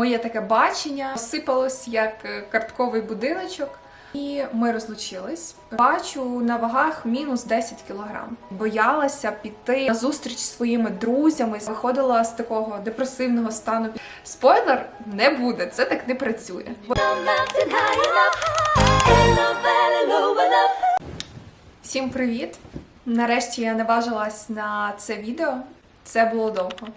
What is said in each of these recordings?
моє таке бачення сипалось як е, картковий будиночок. І ми розлучились. Бачу на вагах мінус 10 кілограм. Боялася піти на зустріч зі своїми друзями. Виходила з такого депресивного стану. Спойлер не буде, це так не працює. Всім привіт! Нарешті я наважилась на це відео. Це було довго.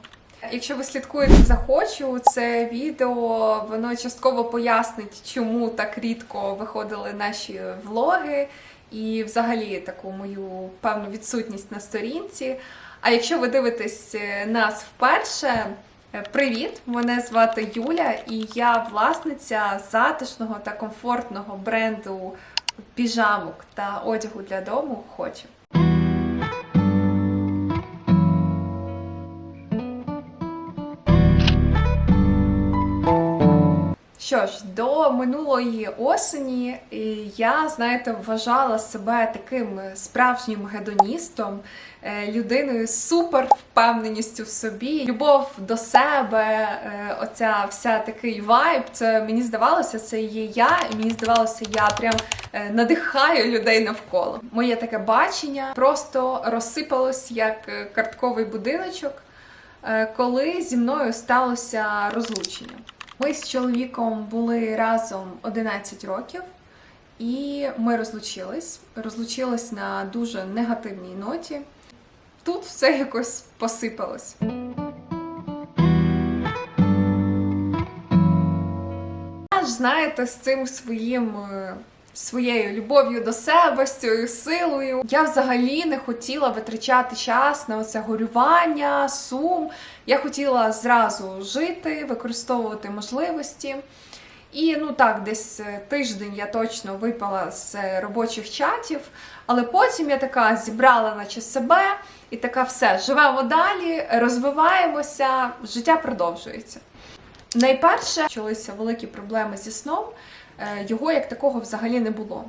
Якщо ви слідкуєте за хочу, це відео воно частково пояснить, чому так рідко виходили наші влоги, і взагалі таку мою певну відсутність на сторінці. А якщо ви дивитесь е, нас вперше, е, привіт! Мене звати Юля, і я власниця затишного та комфортного бренду піжамок та одягу для дому хочу. Що ж, до минулої осені я, знаєте, вважала себе таким справжнім гедоністом, е, людиною з супер впевненістю в собі. Любов до себе, е, оця вся такий вайб. Це мені здавалося, це є я, і мені здавалося, я прям е, надихаю людей навколо. Моє таке бачення просто розсипалось як картковий будиночок, коли зі мною сталося розлучення. Ми з чоловіком були разом 11 років, і ми розлучились. Розлучились на дуже негативній ноті. Тут все якось посипалось. Знаєте, з цим своїм. Своєю любов'ю до себе, з цією силою. Я взагалі не хотіла витрачати час на оце горювання, сум. Я хотіла зразу жити, використовувати можливості. І ну так, десь е, тиждень я точно випала з е, робочих чатів, але потім я така зібрала наче себе і така все, живемо далі, розвиваємося, життя продовжується. Найперше почалися великі проблеми зі сном, його як такого взагалі не було.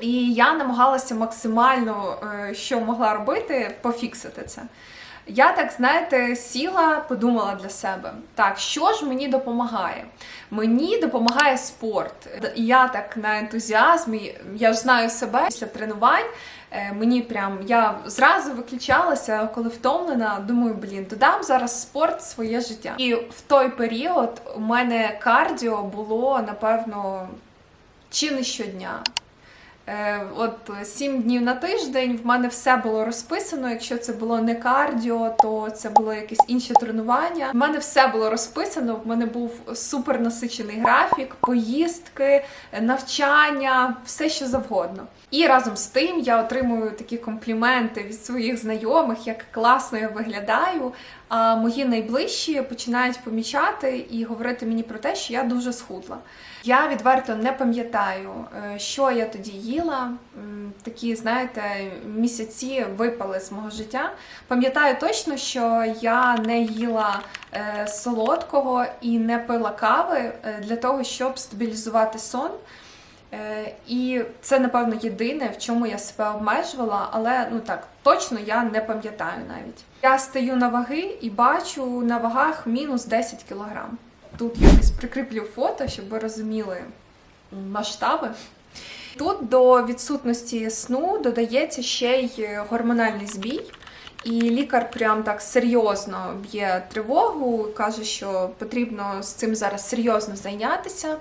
І я намагалася максимально, е, що могла робити, пофіксити це. Я так, знаєте, сіла, подумала для себе: так, що ж мені допомагає? Мені допомагає спорт. Я так на ентузіазмі, я ж знаю себе після тренувань. Е, Мені прям я зразу виключалася, коли втомлена. Думаю, блін, додам зараз спорт своє життя. І в той період у мене кардіо було напевно чи не щодня. Е, От сім днів на тиждень в мене все було розписано. Якщо це було не кардіо, то це було якесь інше тренування. В мене все було розписано. В мене був супер насичений графік, поїздки, навчання, все що завгодно. І разом з тим я отримую такі компліменти від своїх знайомих, як класно я виглядаю. А мої найближчі починають помічати і говорити мені про те, що я дуже схудла. Я відверто не пам'ятаю, е, що я тоді їла. Такі, знаєте, місяці випали з мого життя. Пам'ятаю точно, що я не їла е, солодкого і не пила кави е, для того, щоб стабілізувати сон. Е, І це, напевно, єдине, в чому я себе обмежувала, але ну так, точно я не пам'ятаю навіть. Я стаю на ваги і бачу на вагах мінус 10 кілограм. Тут я десь прикріплю фото, щоб ви розуміли масштаби. Тут до відсутності сну додається ще й гормональний збій. І лікар прям так серйозно б'є тривогу, каже, що потрібно з цим зараз серйозно зайнятися.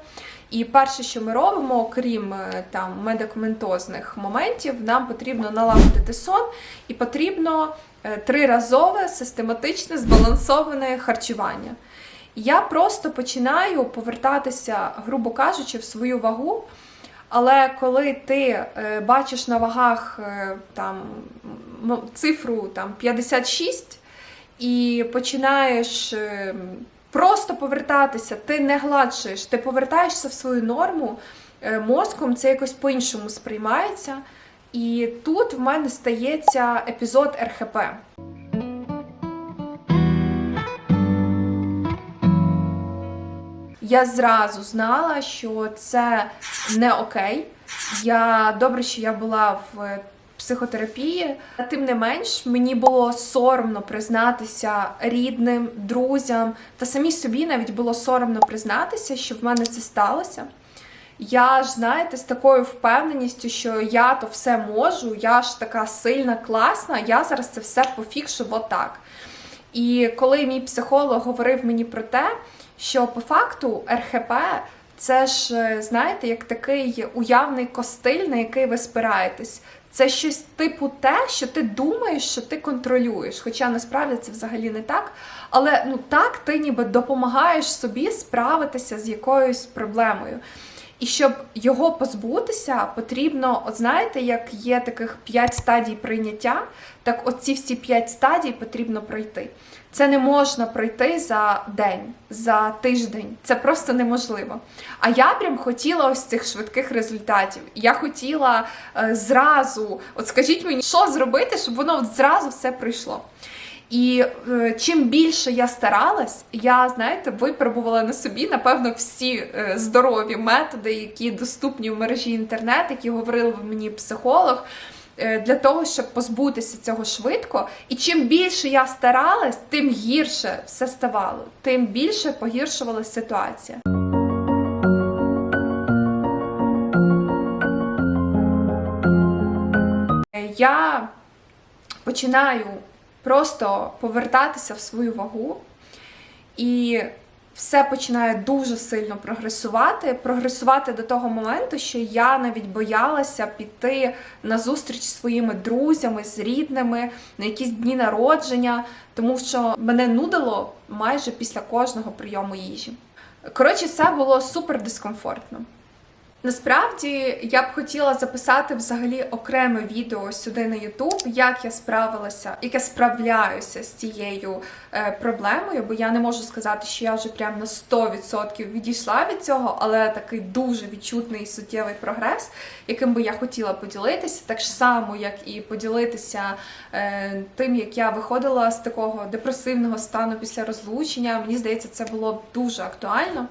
І перше, що ми робимо, окрім е, там медикаментозних моментів, нам потрібно налагодити сон і потрібно е, триразове систематичне збалансоване харчування. Я просто починаю повертатися, грубо кажучи, в свою вагу. Але коли ти е, бачиш на вагах там цифру там 56 і починаєш е, просто повертатися, ти не гладшуєш, ти повертаєшся в свою норму, е, мозком це якось по-іншому сприймається. І тут в мене стається епізод РХП. Я зразу знала, що це не окей. Я добре, що я була в психотерапії. Тим не менш, мені було соромно признатися рідним, друзям та самі собі навіть було соромно признатися, що в мене це сталося. Я ж, знаєте, з такою впевненістю, що я то все можу, я ж така сильна, класна, я зараз це все пофікшу отак. І коли мій психолог говорив мені про те, що по факту РХП це ж, е, знаєте, як такий уявний костиль, на який ви спираєтесь. Це щось типу те, що ти думаєш, що ти контролюєш. Хоча насправді це взагалі не так. Але ну так ти ніби допомагаєш собі справитися з якоюсь проблемою. І щоб його позбутися, потрібно, от знаєте, як є таких п'ять стадій прийняття, так оці всі п'ять стадій потрібно пройти. Це не можна пройти за день, за тиждень. Це просто неможливо. А я прям хотіла ось цих швидких результатів. Я хотіла е, зразу, от скажіть мені, що зробити, щоб воно зразу все пройшло. І е, чим більше я старалась, я знаєте, випробувала на собі напевно всі е, здорові методи, які доступні в мережі інтернет, які говорив мені психолог. е, Для того щоб позбутися цього швидко, і чим більше я старалась, тим гірше все ставало, тим більше погіршувалася ситуація. Е, Я починаю просто повертатися в свою вагу, і все починає дуже сильно прогресувати. Прогресувати до того моменту, що я навіть боялася піти на зустріч зі своїми друзями, з рідними, на якісь дні народження, тому що мене нудило майже після кожного прийому їжі. Коротше, це було супер дискомфортно. Насправді я б хотіла записати взагалі окреме відео сюди на YouTube, як я справилася, як я справляюся з цією е, проблемою, бо я не можу сказати, що я вже прям на 100% відійшла від цього, але такий дуже відчутний суттєвий прогрес, яким би я хотіла поділитися, так само, як і поділитися е, тим, як я виходила з такого депресивного стану після розлучення. Мені здається, це було б дуже актуально.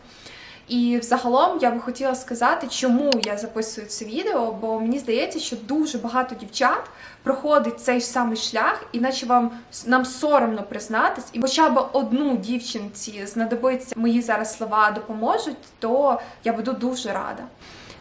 І взагалом я би хотіла сказати, чому я записую це відео, бо мені здається, що дуже багато дівчат проходить цей самий шлях, і наче вам нам соромно признатись, і хоча б одну дівчинці знадобиться мої зараз слова допоможуть, то я буду дуже рада.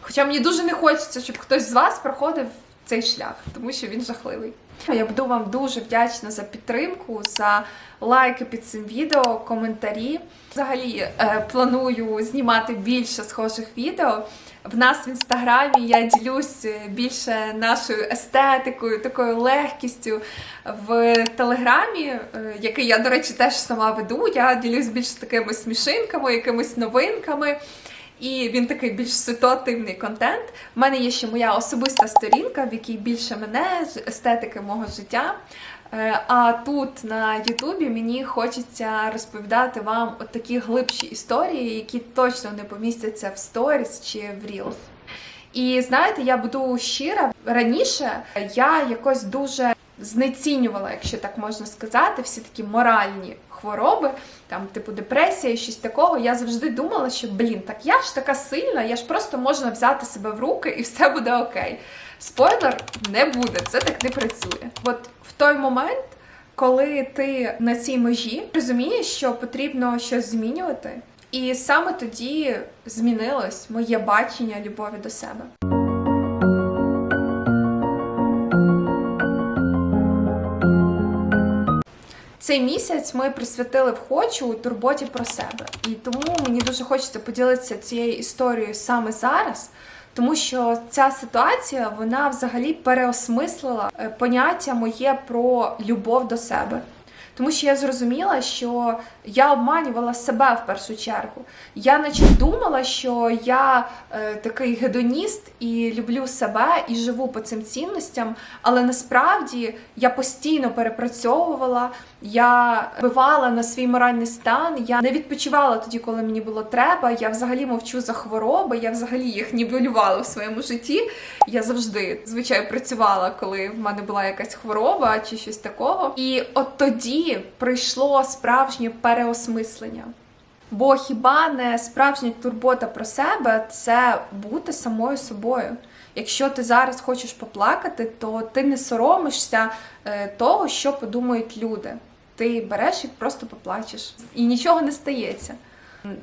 Хоча мені дуже не хочеться, щоб хтось з вас проходив цей шлях, тому що він жахливий. Я буду вам дуже вдячна за підтримку, за лайки під цим відео, коментарі. Взагалі е, планую знімати більше схожих відео. В нас в інстаграмі я ділюсь е, більше нашою естетикою, такою легкістю. В телеграмі, е, який я, до речі, теж сама веду, я ділюсь більш такими смішинками, якимись новинками. І він такий більш ситуативний контент. У мене є ще моя особиста сторінка, в якій більше мене, естетики мого життя. Е, А тут на Ютубі мені хочеться розповідати вам от такі глибші історії, які точно не помістяться в сторіс чи в Reels. І знаєте, я буду щира. Раніше я якось дуже знецінювала, якщо так можна сказати, всі такі моральні хвороби, там, типу депресія, щось такого. Я завжди думала, що блін, так я ж така сильна, я ж просто можна взяти себе в руки і все буде окей. Спойлер не буде, це так не працює. От в той момент, коли ти на цій межі розумієш, що потрібно щось змінювати, і саме тоді змінилось моє бачення любові до себе. Цей місяць ми присвятили вхочу у турботі про себе. І тому мені дуже хочеться поділитися цією історією саме зараз, тому що ця ситуація вона взагалі переосмислила е, поняття моє про любов до себе. Тому що я зрозуміла, що я обманювала себе в першу чергу. Я наче думала, що я е, такий гедоніст і люблю себе і живу по цим цінностям, але насправді я постійно перепрацьовувала, я бивала на свій моральний стан, я не відпочивала тоді, коли мені було треба. Я взагалі мовчу за хвороби, я взагалі їх нівелювала в своєму житті. Я завжди звичайно працювала, коли в мене була якась хвороба чи щось такого. І от тоді прийшло справжнє переосмислення. Бо хіба не справжня турбота про себе це бути самою собою? Якщо ти зараз хочеш поплакати, то ти не соромишся е, того, що подумають люди. Ти береш і просто поплачеш, і нічого не стається.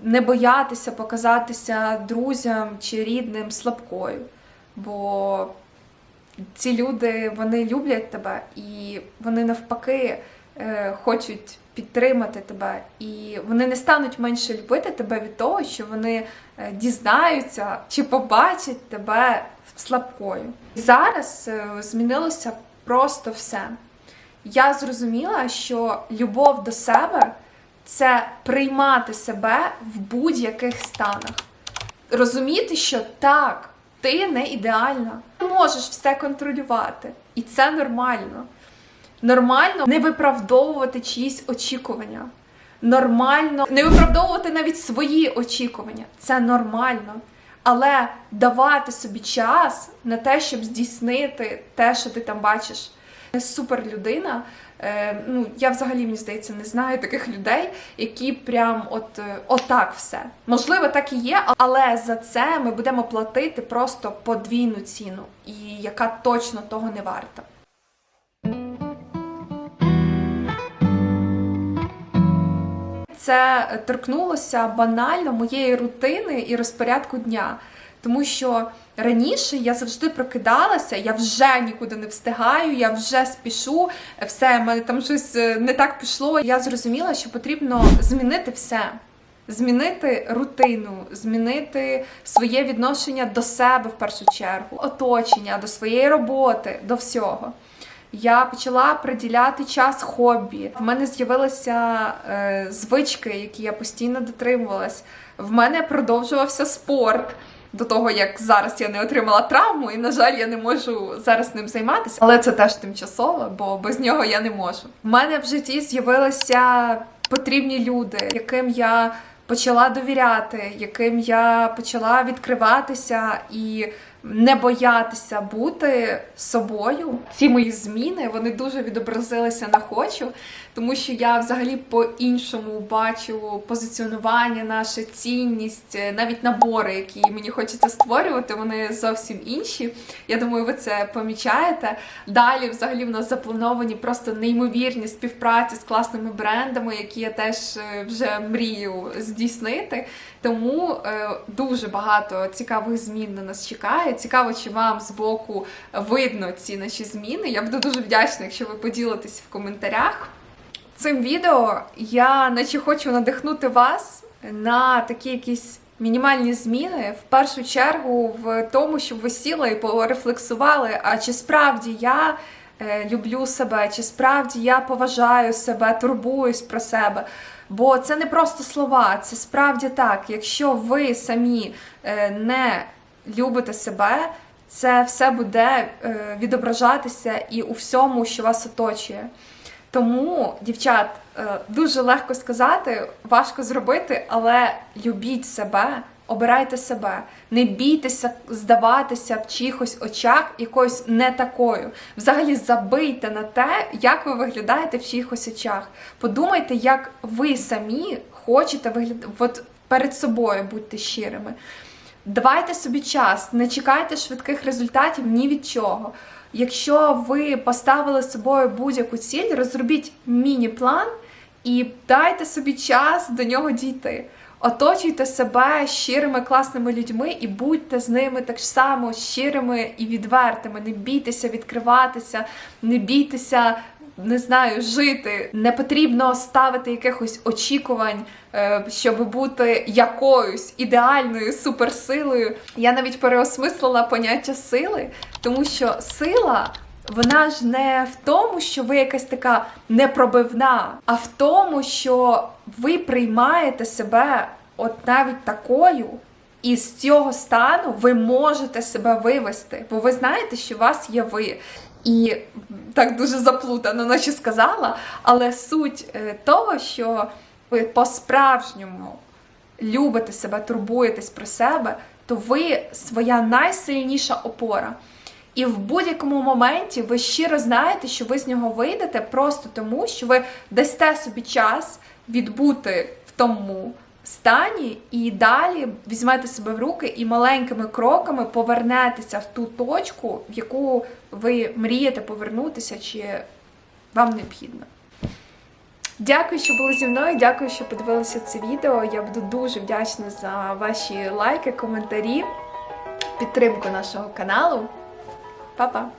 Не боятися показатися друзям чи рідним слабкою, бо ці люди вони люблять тебе і вони навпаки хочуть підтримати тебе, і вони не стануть менше любити тебе від того, що вони е, дізнаються чи побачать тебе слабкою. Зараз е, змінилося просто все. Я зрозуміла, що любов до себе це приймати себе в будь-яких станах розуміти, що так, ти не ідеальна. Ти можеш все контролювати, і це нормально. Нормально не виправдовувати чиїсь очікування. Нормально не виправдовувати навіть свої очікування. Це нормально. Але давати собі час на те, щоб здійснити те, що ти там бачиш. Супер людина. Е, ну, я взагалі, мені здається, не знаю таких людей, які прям от е, отак все. Можливо, так і є, але за це ми будемо платити просто подвійну ціну, і яка точно того не варта. Це торкнулося банально моєї рутини і розпорядку дня. Тому що раніше я завжди прокидалася, я вже нікуди не встигаю, я вже спішу, все, в мене там щось е, не так пішло. Я зрозуміла, що потрібно змінити все. Змінити рутину, змінити своє відношення до себе в першу чергу, оточення, до своєї роботи, до всього. Я почала приділяти час хобі. В мене з'явилися е, звички, які я постійно дотримувалась. В мене продовжувався спорт до того, як зараз я не отримала травму, і, на жаль, я не можу зараз ним займатися. Але це теж тимчасово, бо без нього я не можу. В мене в житті з'явилися потрібні люди, яким я почала довіряти, яким я почала відкриватися і не боятися бути собою. Ці мої зміни вони дуже відобразилися на хочу, тому що я взагалі по-іншому бачу позиціонування, наша цінність, е, навіть набори, які мені хочеться створювати, вони зовсім інші. Я думаю, ви це помічаєте. Далі, взагалі, в нас заплановані просто неймовірні співпраці з класними брендами, які я теж е, вже мрію здійснити. Тому е, дуже багато цікавих змін на нас чекає. Цікаво, чи вам з боку видно ці наші зміни. Я буду дуже вдячна, якщо ви поділитесь в коментарях. Цим відео я наче хочу надихнути вас на такі якісь мінімальні зміни. В першу чергу в тому, щоб ви сіли і порефлексували, а чи справді я е, люблю себе, чи справді я поважаю себе, турбуюсь про себе. Бо це не просто слова, це справді так. Якщо ви самі е, не любите себе, це все буде е, відображатися і у всьому, що вас оточує. Тому, дівчат, е, дуже легко сказати, важко зробити, але любіть себе, обирайте себе, не бійтеся здаватися в чиїхось очах якоюсь не такою. Взагалі забийте на те, як ви виглядаєте в чиїхось очах. Подумайте, як ви самі хочете виглядати. От перед собою будьте щирими. Давайте собі час, не чекайте швидких результатів ні від чого. Якщо ви поставили з собою будь-яку ціль, розробіть міні-план і дайте собі час до нього дійти. Оточуйте себе щирими класними людьми і будьте з ними так само щирими і відвертими. Не бійтеся відкриватися, не бійтеся. Не знаю, жити не потрібно ставити якихось очікувань, е, щоб бути якоюсь ідеальною суперсилою. Я навіть переосмислила поняття сили, тому що сила вона ж не в тому, що ви якась така непробивна, а в тому, що ви приймаєте себе от навіть такою. І з цього стану ви можете себе вивести, бо ви знаєте, що у вас є ви. І так дуже заплутано, наче сказала, але суть е, того, що ви по-справжньому любите себе, турбуєтесь про себе, то ви своя найсильніша опора. І в будь-якому моменті ви щиро знаєте, що ви з нього вийдете просто тому, що ви дасте собі час відбути в тому стані, і далі візьмете себе в руки і маленькими кроками повернетеся в ту точку, в яку ви мрієте повернутися, чи вам необхідно. Дякую, що були зі мною. Дякую, що подивилися це відео. Я буду дуже вдячна за ваші лайки, коментарі, підтримку нашого каналу. Па-па!